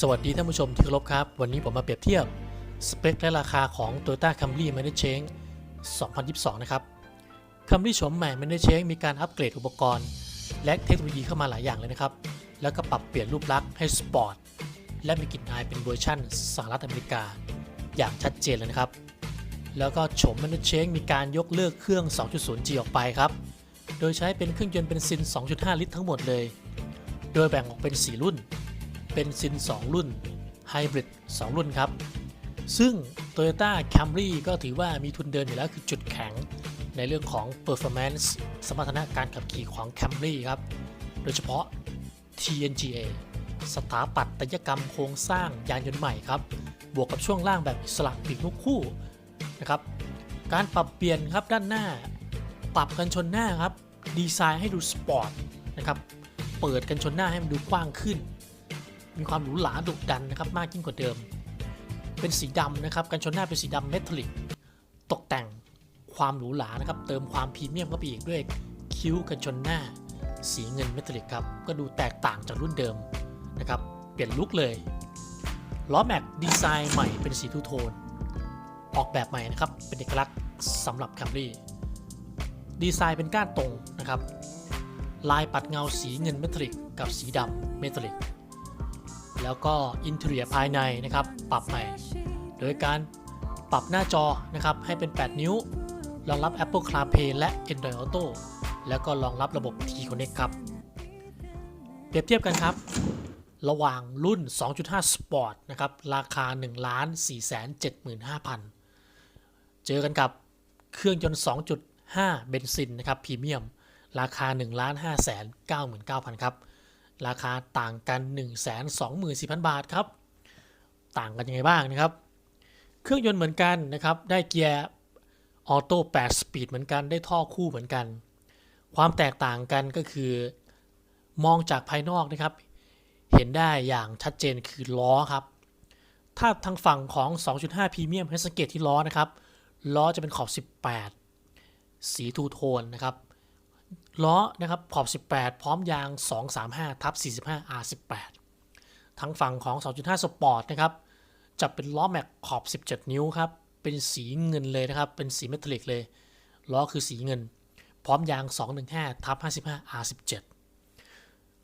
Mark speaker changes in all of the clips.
Speaker 1: สวัสดีท่านผู้ชมที่เคารพครับ วันนี้ผมมาเปรียบเทียบ สเปคและราคาของ Toyota Camry m a n a g e Change 2022 นะครับ Camry โฉมใหม่ m a n a g e Change มีการอัปเกรดอุปกรณ์ และเทคโนโลยีเข้ามาหลายอย่างเลยนะครับ แล้วก็ปรับเปลี่ยนรูปลักษณ์ให้สปอร์ต และมีกลิ่นอายเป็นเวอร์ชั่นสหรัฐอเมริกา อย่างชัดเจนเลยนะครับ แล้วก็โฉม m a n a g e Change มีการยกเลิกเครื่อง 2.0G ออกไปครับ โดยใช้เป็นเครื่องยนต์เบนซิน 2.5 ลิตรทั้งหมดเลย โดยแบ่งออกเป็น 4 รุ่น เป็นซิน 2 รุ่นไฮบริด2 รุ่นครับ ซึ่ง Toyota Camry ก็ถือว่ามีทุนเดินอยู่แล้วคือจุดแข็ง ในเรื่องของ performance สมรรถนะการขับขี่ของ Camry ครับ โดยเฉพาะ TNGA สถาปัตยกรรมโครงสร้างยานยนต์ใหม่ครับ บวกกับช่วงล่างแบบอิสระปีกนกคู่นะครับ การปรับเปลี่ยนครับด้านหน้า ปรับกันชนหน้าครับ ดีไซน์ให้ดูสปอร์ตนะครับ เปิดกันชนหน้าให้มันดูกว้างขึ้น มีความหรูหราดุดันนะครับมากยิ่งกว่าเดิม เป็นสีดำนะครับกันชนหน้าเป็นสีดำเมทัลลิกตกแต่งความหรูหรานะครับเติมความพรีเมียมเข้าไปอีกด้วยคิ้วกันชนหน้า สีเงินเมทัลลิกครับก็ดูแตกต่างจากรุ่นเดิมนะครับเปลี่ยนลุคเลยล้อแม็กดีไซน์ใหม่เป็นสีทูโทน ออกแบบใหม่นะครับเป็นเอกลักษณ์สำหรับ Camry ดีไซน์เป็นก้านตรงนะครับ ลายปัดเงาสีเงินเมทัลลิกกับสีดำเมทัลลิก แล้วก็อินเท i รียภายในนะครับ ปรับใหม่ โดยการปรับหน้าจอนะครับให้เป็น 8 นิ้ว รองรับ Apple CarPlay และ Android Auto แล้วก็รองรับระบบ T-Connect ครับ เปรียบเทียบกันครับ ระหว่างรุ่น 2.5 Sport นะครับ ราคา 1 4 7 5 0 0 0 เจอกันกับเครื่องยนต์ 2.5 เบนซินนะครับพรีเมียม ราคา 1 5 9 9 0 0 0 ครับ ราคาต่างกัน 124,000 บาทครับ ต่างกันยังไงบ้างนะครับ เครื่องยนต์เหมือนกันนะครับ ได้เกียร์ออโต้8สปีดเหมือนกันได้ท่อคู่เหมือนกัน ความแตกต่างกันก็คือ มองจากภายนอกนะครับ เห็นได้อย่างชัดเจนคือล้อครับ ถ้าทางฝั่งของ 2.5พรีเมียมให้สังเกตที่ล้อนะครับ ล้อจะเป็นขอบ 18 สีทูโทนนะครับ ล้อนะครับขอบ 18 พร้อมยาง 235ทับ45 R18 ทั้งฝั่งของ 2.5 Sport นะครับจะเป็นล้อแม็กขอบ 17 นิ้วครับ เป็นสีเงินเลยนะครับ เป็นสีเมทัลลิกเลย ล้อคือสีเงิน พร้อมยาง 215ทับ55 R17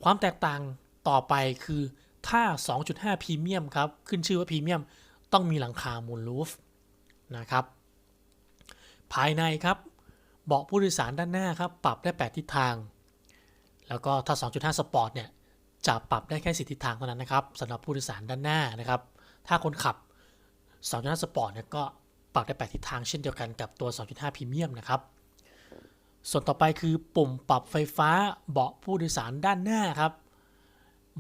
Speaker 1: ความแตกต่างต่อไปคือถ้า 2.5พรีเมียมครับ ขึ้นชื่อว่าพรีเมียมต้องมีหลังคามูลลูฟนะครับ ภายในครับ เบาะผู้โดยสารด้านหน้าครับปรับได้ 8 ทิศทาง แล้วก็ถ้า 2.5 สปอร์ตเนี่ยจะปรับได้แค่10ทิศทางเท่านั้นนะครับสำหรับผู้โดยสารด้านหน้านะครับ ถ้าคนขับ 2.5 สปอร์ตเนี่ยก็ปรับได้ 8 ทิศทางเช่นเดียวกันกับตัว 2.5 พรีเมียมนะครับส่วนต่อไปคือปุ่มปรับไฟฟ้าเบาะผู้โดยสารด้านหน้าครับ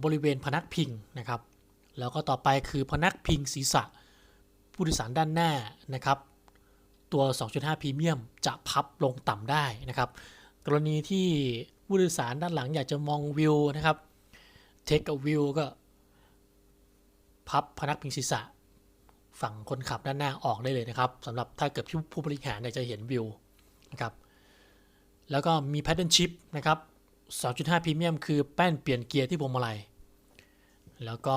Speaker 1: บริเวณพนักพิงนะครับ แล้วก็ต่อไปคือพนักพิงศีรษะผู้โดยสารด้านหน้านะครับ ตัว 2.5 พรีเมียมจะพับลงต่ำได้นะครับ กรณีที่ผู้โดยสารด้านหลังอยากจะมองวิวนะครับ take a view ก็ พับพนักพิงศีรษะ ฝั่งคนขับด้านหน้าออกได้เลยนะครับสำหรับถ้าเกิดผู้ผู้บริหารอยากจะเห็นวิวนะครับ แล้วก็มี pattern shift นะครับ 2.5 พรีเมียมคือแป้นเปลี่ยนเกียร์ที่พวงมาลัย แล้วก็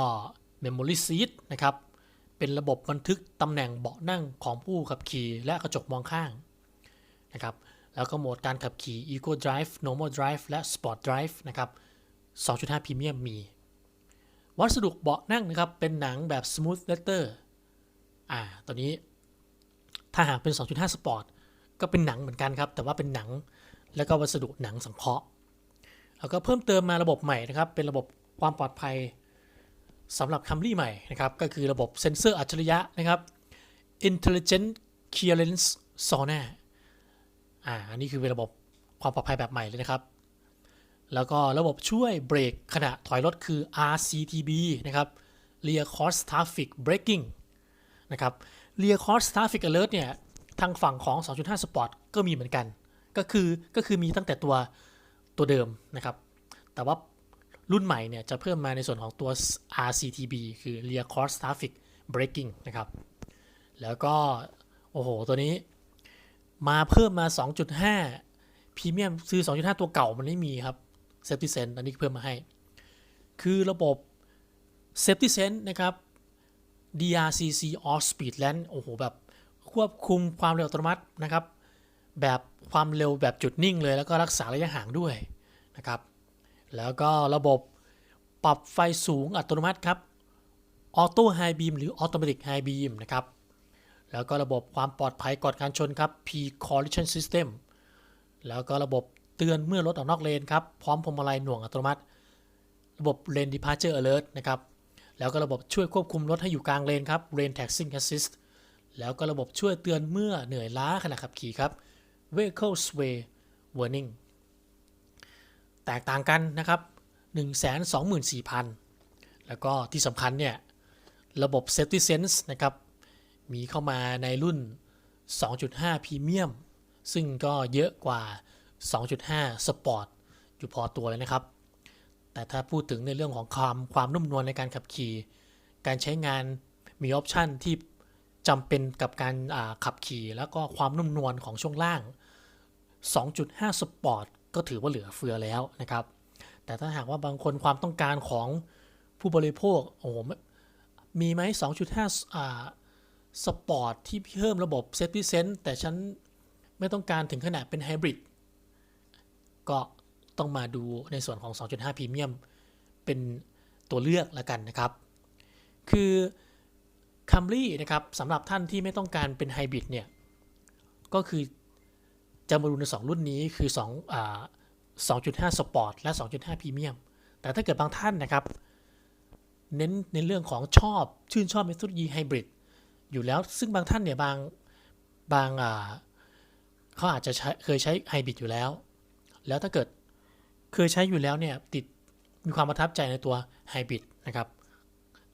Speaker 1: memory seat นะครับ เป็นระบบบันทึกตำแหน่งเบาะนั่งของผู้ขับขี่และกระจกมองข้างนะครับแล้วก็โหมดการขับขี่ Eco Drive Normal Drive และ Sport Drive นะครับ 2.5พรีเมียมมี วัสดุเบาะนั่งนะครับ เป็นหนังแบบ Smooth Leather อ่าตัวนี้ถ้าหากเป็น 2.5 Sport ก็เป็นหนังเหมือนกันครับ แต่ว่าเป็นหนังแล้วก็วัสดุหนังสังเคราะห์ แล้วก็เพิ่มเติมมาระบบใหม่นะครับ เป็นระบบความปลอดภัย สำหรับ Camry ใหม่นะครับก็คือระบบเซ็นเซอร์อัจฉริยะนะครับ Intelligent Clearance Sonar อ่าอันนี้คือเป็นระบบความปลอดภัยแบบใหม่เลยนะครับ แล้วก็ระบบช่วยเบรกขณะถอยรถคือ RCTB นะครับ Rear Cross Traffic Braking นะครับ Rear Cross Traffic Alert เนี่ย ทางฝั่งของ 2.5 Sport ก็มีเหมือนกัน ก็คือก็คือมีตั้งแต่ตัวตัวเดิมนะครับ แต่ว่า รุ่นใหม่เนี่ยจะเพิ่มมาในส่วนของตัว RCTB คือ Rear Cross Traffic Braking นะครับ แล้วก็ โอ้โห ตัวนี้มาเพิ่มมา 2.5พรีเมียมซื้อ 2.5 ตัวเก่ามันไม่มีครับ Safety Sense อันนี้เพิ่มมาให้ คือระบบ Safety Sense นะครับ DRCC Off Speed Land โอ้โห แบบควบคุมความเร็วอัตโนมัตินะครับ แบบความเร็วแบบจุดนิ่งเลย แล้วก็รักษาระยะห่างด้วยนะครับ แล้วก็ระบบปรับไฟสูงอัตโนมัติครับ Auto High Beam หรือ Automatic High Beam นะครับ แล้วก็ระบบความปลอดภัยก่อนการชนครับ P Collision System แล้วก็ระบบเตือนเมื่อรถออกนอกเลนครับ พร้อมพวงมาลัยหน่วงอัตโนมัติ ระบบ Lane Departure Alert นะครับ แล้วก็ระบบช่วยควบคุมรถให้อยู่กลางเลนครับ Lane Taxing Assist แล้วก็ระบบช่วยเตือนเมื่อเหนื่อยล้าขณะขับขี่ครับ Vehicle Sway Warning แตกต่างกันนะครับ 124,000 แล้วก็ที่สำคัญเนี่ย ระบบ Safety Sense นะครับ มีเข้ามาในรุ่น 2.5 Premium ซึ่งก็เยอะกว่า 2.5 Sport อยู่พอตัวเลยนะครับ แต่ถ้าพูดถึงในเรื่องของความความนุ่มนวลในการขับขี่ การใช้งานมีออปชันที่จำเป็นกับการขับขี่ แล้วก็ความนุ่มนวลของช่วงล่าง 2.5 Sport ก็ถือว่าเหลือเฟือแล้วนะครับ แต่ถ้าหากว่าบางคนความต้องการของผู้บริโภคโอ้โหมีไหม2.5อ่าสปอร์ตที่เพิ่มระบบ Safety Sense แต่ฉันไม่ต้องการถึงขนาดเป็นไฮบริดก็ต้องมาดูในส่วนของ 2.5 Premium เป็นตัวเลือกละกันนะครับ คือ Camry นะครับสำหรับท่านที่ไม่ต้องการเป็นไฮบริดเนี่ย ก็คือ จะมาดูใน 2 รุ่นนี้คือ2อ่า2.5 Sport และ 2.5 Premium แต่ถ้าเกิดบางท่านนะครับ เน้นในเรื่องของชอบชื่นชอบเมท o ดยีไฮบริดอยู่แล้วซึ่งบางท่านเนี่ยบางบางอ่าเขาอาจจะเคยใช้ไฮบริดอยู่แล้ว แล้วถ้าเกิดเคยใช้อยู่แล้วเนี่ยติดมีความประทับใจในตัวไฮบริดนะครับ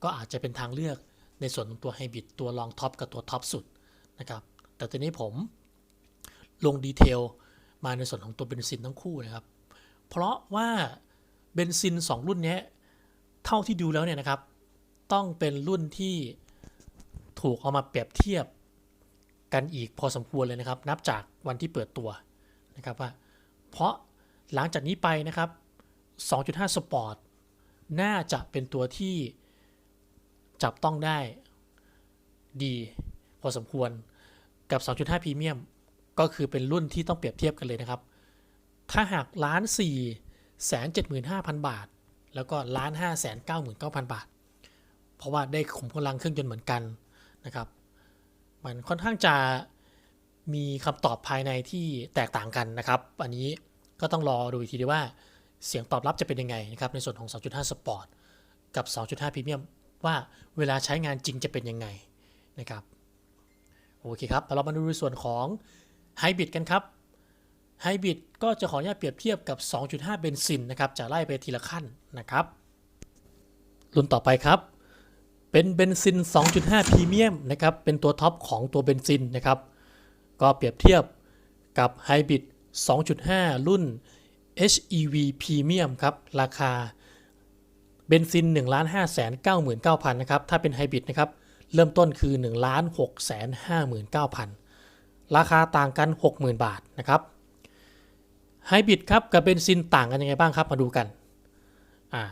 Speaker 1: ก็อาจจะเป็นทางเลือกในส่วนของตัวไฮบริดตัวรองท็อปกับตัวท็อปสุดนะครับ แต่ตอนนี้ผม ลงดีเทลมาในส่วนของตัวเบนซินทั้งคู่นะครับ เพราะว่าเบนซิน 2 รุ่นนี้เท่าที่ดูแล้วเนี่ยนะครับ ต้องเป็นรุ่นที่ถูกเอามาเปรียบเทียบกันอีกพอสมควรเลยนะครับ นับจากวันที่เปิดตัวนะครับว่า เพราะหลังจากนี้ไปนะครับ 2.5 Sport น่าจะเป็นตัวที่จับต้องได้ดีพอสมควรกับ 2.5 Premium ก็คือเป็นรุ่นที่ต้องเปรียบเทียบกันเลยนะครับ ถ้าหากล้าน4แสน75,000บาท แล้วก็ล้าน5แสน99,000บาท เพราะว่าได้ขุมพลังเครื่องยนต์เหมือนกันนะครับ มันค่อนข้างจะมีคำตอบภายในที่แตกต่างกันนะครับ อันนี้ก็ต้องรอดูอีกทีดีว่าเสียงตอบรับจะเป็นยังไงนะครับ ในส่วนของ 2.5 Sport กับ 2.5 Premium ว่าเวลาใช้งานจริงจะเป็นยังไงนะครับ โอเคครับเรามาดูในส่วนของ ไฮบริดกันครับไฮบริดก็จะขออนุญาตเปรียบเทียบกับ 2.5 เบนซินนะครับจะไล่ไปทีละขั้นนะครับ รุ่นต่อไปครับ เป็นเบนซิน 2.5 พรีเมียมนะครับเป็นตัวท็อปของตัวเบนซินนะครับก็เปรียบเทียบกับไฮบริด 2.5 รุ่น HEV Premium ครับราคาเบนซิน 1 5 9 9 0 0 0 นะครับ ถ้าเป็นไฮบริดนะครับ เริ่มต้นคือ 1 6 5 9 0 0 0 ราคาต่างกัน 60,000 บาทนะครับไฮบริดครับกับเบนซินต่างกันยังไงบ้างครับมาดูกันอ่า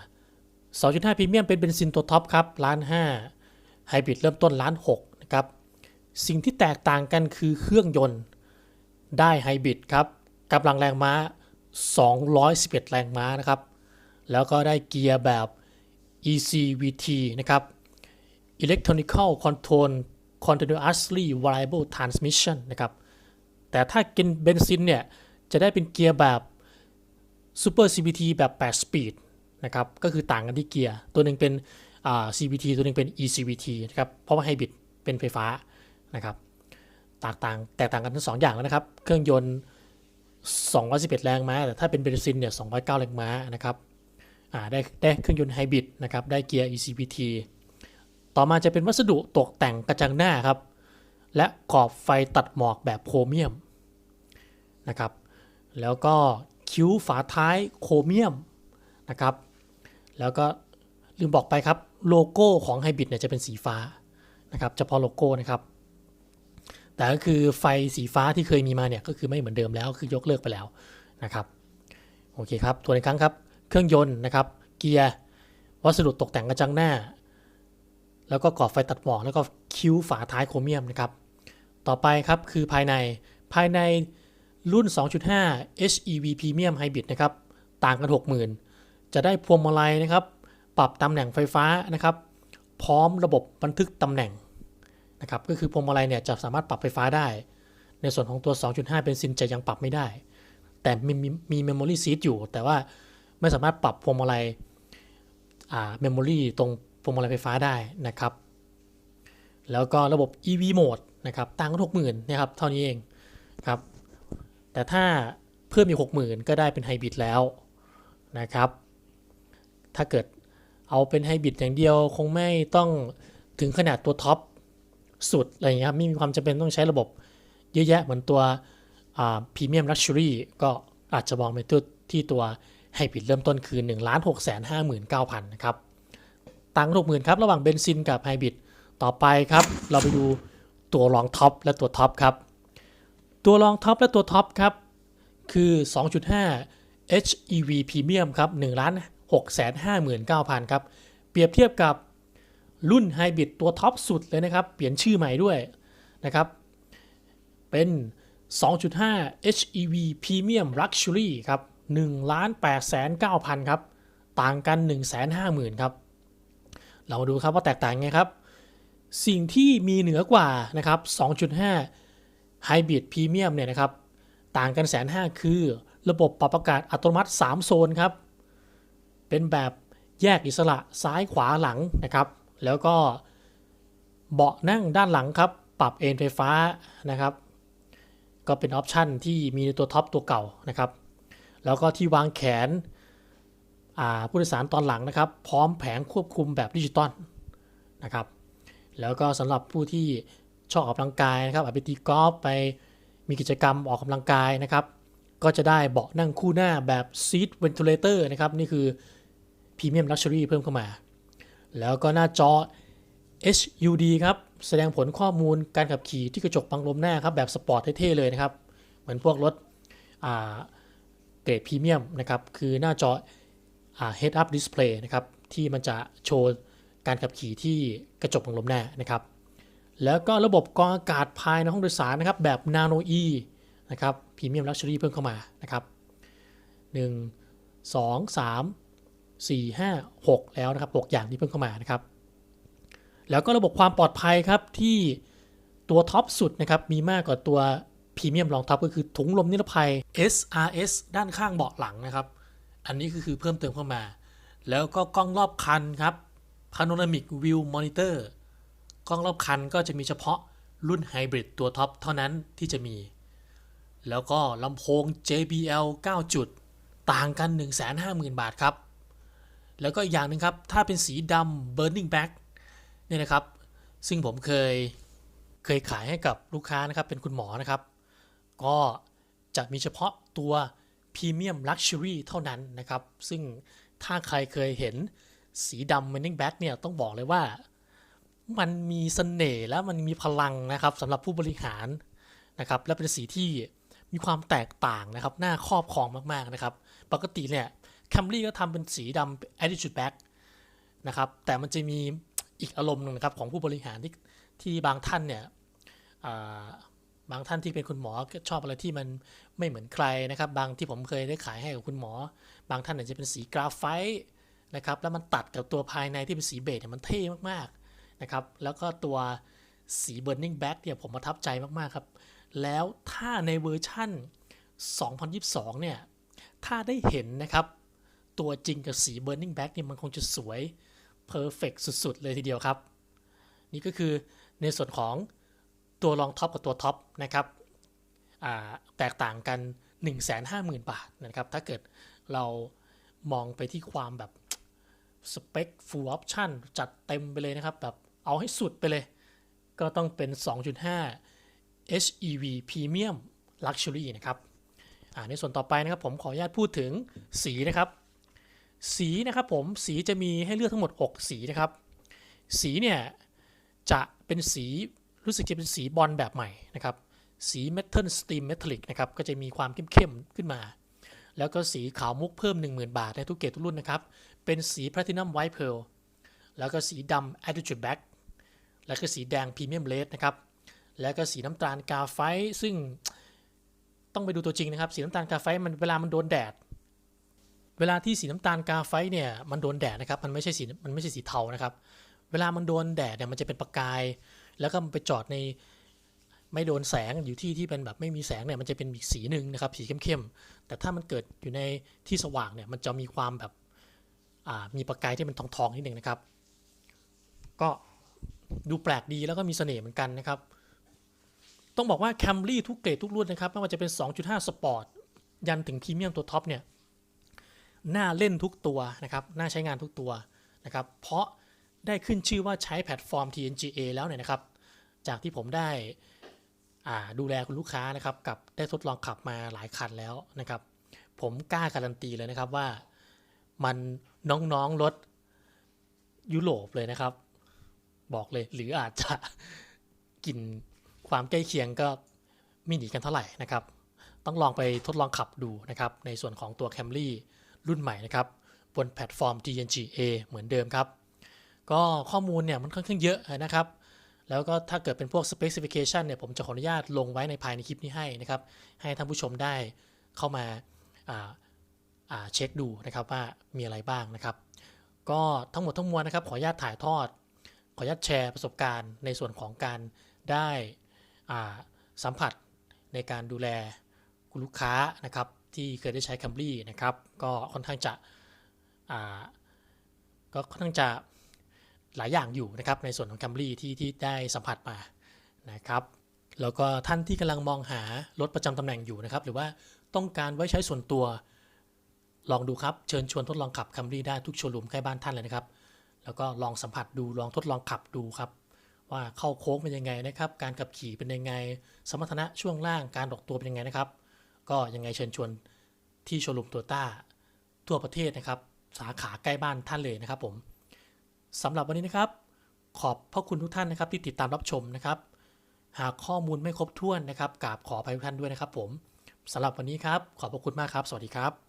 Speaker 1: 2.5พรีเมียมเป็นเบนซินตัวท็อปครับล้าน5ไฮบริดเริ่มต้นล้าน6นะครับสิ่งที่แตกต่างกันคือเครื่องยนต์ได้ไฮบริดครับกำลังแรงม้า 211 แรงม้านะครับ แล้วก็ได้เกียร์แบบ ECVT นะครับ Electronical Control Continuously Variable Transmission นะครับ แต่ถ้ากินเบนซินเนี่ย จะได้เป็นเกียร์แบบ Super CVT แบบ 8 Speed นะครับ ก็คือต่างกันที่เกียร์ ตัวหนึ่งเป็น CVT ตัวหนึ่งเป็น eCVT นะครับ เพราะว่าไฮบริดเป็นไฟฟ้านะครับแตกต่างแตกต่างกันทั้งสองอย่างแล้วนะครับ เครื่องยนต์ 211 แรงม้า แต่ถ้าเป็นเบนซินเนี่ย 209 แรงม้านะครับได้ได้เครื่องยนต์ไฮบริดนะครับ ได้เกียร์ eCVT ต่อมาจะเป็นวัสดุตกแต่งกระจังหน้าครับ และขอบไฟตัดหมอกแบบโครเมียมนะครับ แล้วก็คิ้วฝาท้ายโครเมียมนะครับ แล้วก็ลืมบอกไปครับโลโก้ของไฮบริดเนี่ยจะเป็นสีฟ้านะครับเฉพาะโลโก้นะครับ แต่ก็คือไฟสีฟ้าที่เคยมีมาเนี่ยก็คือไม่เหมือนเดิมแล้วคือยกเลิกไปแล้วนะครับโอเคครับตัวอีกครั้งครับ เครื่องยนต์นะครับ เกียร์ วัสดุตกแต่งกระจังหน้า แล้วก็กรอบไฟตัดหมอกแล้วก็คิ้วฝาท้ายโครเมียมนะครับ ต่อไปครับคือภายในภายในรุ่น 2.5 HEV Premium Hybrid นะครับ ต่างกัน 60,000 จะได้พวงมาลัยนะครับ ปรับตำแหน่งไฟฟ้านะครับ พร้อมระบบบันทึกตำแหน่งนะครับ ก็คือพวงมาลัยเนี่ยจะสามารถปรับไฟฟ้าได้ ในส่วนของตัว 2.5 เป็นซินจะยังปรับไม่ได้ แต่มีมีเมมโมรี่ซีทอยู่ แต่ว่าไม่สามารถปรับพวงมาลัยอ่าเมมโมรี่ตรง พวงมาลัยไฟฟ้าได้นะครับ แล้วก็ระบบ EV Mode นะครับต่างกัน60,000นะครับเท่านี้เองครับ แต่ถ้าเพิ่มอีก60,000ก็ได้เป็นไฮบริดแล้วนะครับ ถ้าเกิดเอาเป็นไฮบริดอย่างเดียวคงไม่ต้องถึงขนาดตัวท็อปสุดอะไรอย่างเงี้ครับไม่มีความจำเป็นต้องใช้ระบบเยอะแยะเหมือนตัวพรีเมียมลักชัวรี่ก็อาจจะมองไปที่ตัวไฮบริดเริ่มต้นคือ 1 6 5 9 0 0 0 นะครับ ตังค์60,000ครับ ระหว่างเบนซินกับไฮบริดต่อไปครับ เราไปดูตัวรองท็อปและตัวท็อปครับ ตัวรองท็อปและตัวท็อปครับ คือ 2.5 HEV Premium ครับ1ล้าน659,000ครับ เปรียบเทียบกับรุ่นไฮบริดตัวท็อปสุดเลยนะครับ เปลี่ยนชื่อใหม่ด้วยนะครับ เป็น 2.5 HEV Premium Luxury ครับ1ล้าน8 9 0 0 0 ครับ ต่างกัน 150,000 ครับ เรามาดูครับว่าแตกต่างไงครับ สิ่งที่มีเหนือกว่านะครับ 2.5 Hybrid Premium เนี่ยนะครับ ต่างกันแสนห้าคือระบบปรับอากาศอัตโนมัติ 3 โซนครับ เป็นแบบแยกอิสระซ้ายขวาหลังนะครับ แล้วก็เบาะนั่งด้านหลังครับ ปรับเอนไฟฟ้านะครับ ก็เป็นออปชันที่มีในตัวท็อปตัวเก่านะครับ แล้วก็ที่วางแขน ผู้โดยสารตอนหลังนะครับ พร้อมแผงควบคุมแบบดิจิตอลนะครับ แล้วก็สำหรับผู้ที่ชอบออกกำลังกายนะครับไปตีกอล์ฟไปมีกิจกรรมออกกำลังกายนะครับ ก็จะได้เบาะนั่งคู่หน้าแบบ Seat Ventilator นะครับ นี่คือ Premium Luxury เพิ่มเข้ามา แล้วก็หน้าจอ HUD ครับ แสดงผลข้อมูลการขับขี่ที่กระจกบังลมหน้าครับ แบบสปอร์ตเท่ๆเลยนะครับ เหมือนพวกรถเกรดพรีเมียมนะครับ คือหน้าจอ Head Up Display นะครับที่มันจะโชว์การขับขี่ที่กระจกบังลมหน้านะครับ แล้วก็ระบบกรองอากาศภายในห้องโดยสารนะครับแบบ Nano E นะครับพรีเมียมลักชัวรี่เพิ่มเข้ามานะครับ 1 2 3 4 5 6 แล้วนะครับ 6 อย่างที่เพิ่มเข้ามานะครับ แล้วก็ระบบความปลอดภัยครับที่ตัวท็อปสุดนะครับมีมากกว่าตัวพรีเมียมรองท็อปก็คือถุงลมนิรภัย SRS ด้านข้างเบาะหลังนะครับ อันนี้ก็คือเพิ่มเติมเข้ามา แล้วก็กล้องรอบคันครับ Panoramic View Monitor กล้องรอบคันก็จะมีเฉพาะรุ่นไฮบริดตัวท็อปเท่านั้นที่จะมี แล้วก็ลำโพง JBL 9 จุด ต่างกัน 150,000 บาทครับ แล้วก็อีกอย่างหนึ่งครับ ถ้าเป็นสีดำ Burning Black เนี่ยนะครับ ซึ่งผมเคยเคยขายให้กับลูกค้านะครับ เป็นคุณหมอนะครับ ก็จะมีเฉพาะตัว Premium Luxury เท่านั้นนะครับ ซึ่งถ้าใครเคยเห็นสีดำ Burning Black เนี่ยต้องบอกเลยว่ามันมีเสน่ห์และมันมีพลังนะครับสำหรับผู้บริหารนะครับ และเป็นสีที่มีความแตกต่างนะครับน่าครอบครองมากๆนะครับ ปกติเนี่ยแคมรี่ก็ทำเป็นสีดำ attitude back นะครับ แต่มันจะมีอีกอารมณ์หนึ่งนะครับของผู้บริหารที่ที่บางท่านเนี่ย บางท่านที่เป็นคุณหมอชอบอะไรที่มันไม่เหมือนใครนะครับ บางที่ผมเคยได้ขายให้กับคุณหมอ บางท่านอาจจะเป็นสีกราไฟต์นะครับแล้วมันตัดกับตัวภายในที่เป็นสีเบจเนี่ยมันเท่มากๆนะครับแล้วก็ตัวสี Burning Back เนี่ยผมประทับใจมากๆครับแล้วถ้าในเวอร์ชั่น 2022 เนี่ยถ้าได้เห็นนะครับตัวจริงกับสี Burning Back เนี่ยมันคงจะสวย Perfect สุด ๆ เลยทีเดียวครับ นี่ก็คือในส่วนของ ตัวรองท็อปกับตัวท็อปนะครับแตกต่างกัน 150,000 บาทนะครับ ถ้าเกิดเรามองไปที่ความแบบสเปค full option จัดเต็มไปเลยนะครับ แบบเอาให้สุดไปเลย ก็ต้องเป็น 2.5 HEV Premium Luxury นะครับอ่าในส่วนต่อไปนะครับผมขออนุญาตพูดถึงสีนะครับ สีนะครับผมสีจะมีให้เลือกทั้งหมด 6 สีนะครับ สีเนี่ยจะเป็นสี รู้สึกจะเป็นสีบอลแบบใหม่นะครับสี Metal Steam Metallic นะครับก็จะมีความเข้มๆขึ้นมา แล้วก็สีขาวมุกเพิ่ม 10,000 บาทในทุกเกรดทุกรุ่นนะครับ เป็นสี Platinum White Pearl แล้วก็สีดำ Attitude Black แล้วก็สีแดง Premium Red นะครับ แล้วก็สีน้ำตาลกาไฟต์ซึ่งต้องไปดูตัวจริงนะครับ สีน้ำตาลกาไฟต์มันเวลามันโดนแดด เวลาที่สีน้ำตาลกาไฟต์เนี่ยมันโดนแดดนะครับ มันไม่ใช่สีมันไม่ใช่สีเทานะครับ เวลามันโดนแดดเนี่ยมันจะเป็นประกาย แล้วก็มันไปจอดในไม่โดนแสงอยู่ที่ที่เป็นแบบไม่มีแสงเนี่ยมันจะเป็นอีกสีหนึ่งนะครับ สีเข้มๆ แต่ถ้ามันเกิดอยู่ในที่สว่างเนี่ยมันจะมีความแบบมีประกายที่เป็นทองๆนิดหนึ่งนะครับ ก็ดูแปลกดีแล้วก็มีเสน่ห์เหมือนกันนะครับ ต้องบอกว่า Camry ทุกเกรดทุกรุ่นนะครับไม่ว่าจะเป็น 2.5 Sport ยันถึงพรีเมียมตัวท็อปเนี่ยน่าเล่นทุกตัวนะครับน่าใช้งานทุกตัวนะครับ เพราะ ได้ขึ้นชื่อว่าใช้แพลตฟอร์ม TNGA แล้วเนี่ยนะครับ จากที่ผมได้าดูแลคุณลูกค้านะครับกับได้ทดลองขับมาหลายคันแล้วนะครับ ผมกล้าการันตีเลยนะครับว่ามันน้องๆรถยุโรปเลยนะครับ บอกเลยหรืออาจจะกินความใกล้เคียงก็ไม่หนีกันเท่าไหร่นะครับ ต้องลองไปทดลองขับดูนะครับ ในส่วนของตัว Camry รุ่นใหม่นะครับ บนแพลตฟอร์ม TNGA เหมือนเดิมครับ ก็ข้อมูลเนี่ยมันค่อนข้างเยอะนะครับ แล้วก็ถ้าเกิดเป็นพวก specification เนี่ยผมจะขออนุญาตลงไว้ในภายในคลิปนี้ให้นะครับ ให้ท่านผู้ชมได้เข้ามาเช็คดูนะครับว่ามีอะไรบ้างนะครับ ก็ทั้งหมดทั้งมวลนะครับ ขออนุญาตถ่ายทอด ขออนุญาตแชร์ประสบการณ์ในส่วนของการได้สัมผัสในการดูแลคุณลูกค้านะครับที่เคยได้ใช้ Camry นะครับ ก็ค่อนข้างจะก็ค่อนข้างจะ หลายอย่างอยู่นะครับในส่วนของ Camry ที่ที่ได้สัมผัสมานะครับแล้วก็ท่านที่กำลังมองหารถประจำตำแหน่งอยู่นะครับ หรือว่าต้องการไว้ใช้ส่วนตัวลองดูครับเชิญชวนทดลองขับ Camry ได้ทุกโชว์รูมใกล้บ้านท่านเลยนะครับ แล้วก็ลองสัมผัสดูลองทดลองขับดูครับ ว่าเข้าโค้งเป็นยังไงนะครับ การขับขี่เป็นยังไง สมรรถนะช่วงล่างการดอกตัวเป็นยังไงนะครับ ก็ยังไงเชิญชวนที่โชว์รูมตัวต้าทั่วประเทศนะครับ สาขาใกล้บ้านท่านเลยนะครับผม สำหรับวันนี้นะครับ ขอบพระคุณทุกท่านนะครับที่ติดตามรับชมนะครับ หากข้อมูลไม่ครบถ้วนนะครับกราบขออภัยทุกท่านด้วยนะครับ ผมสำหรับวันนี้ครับ ขอบพระคุณมากครับ สวัสดีครับ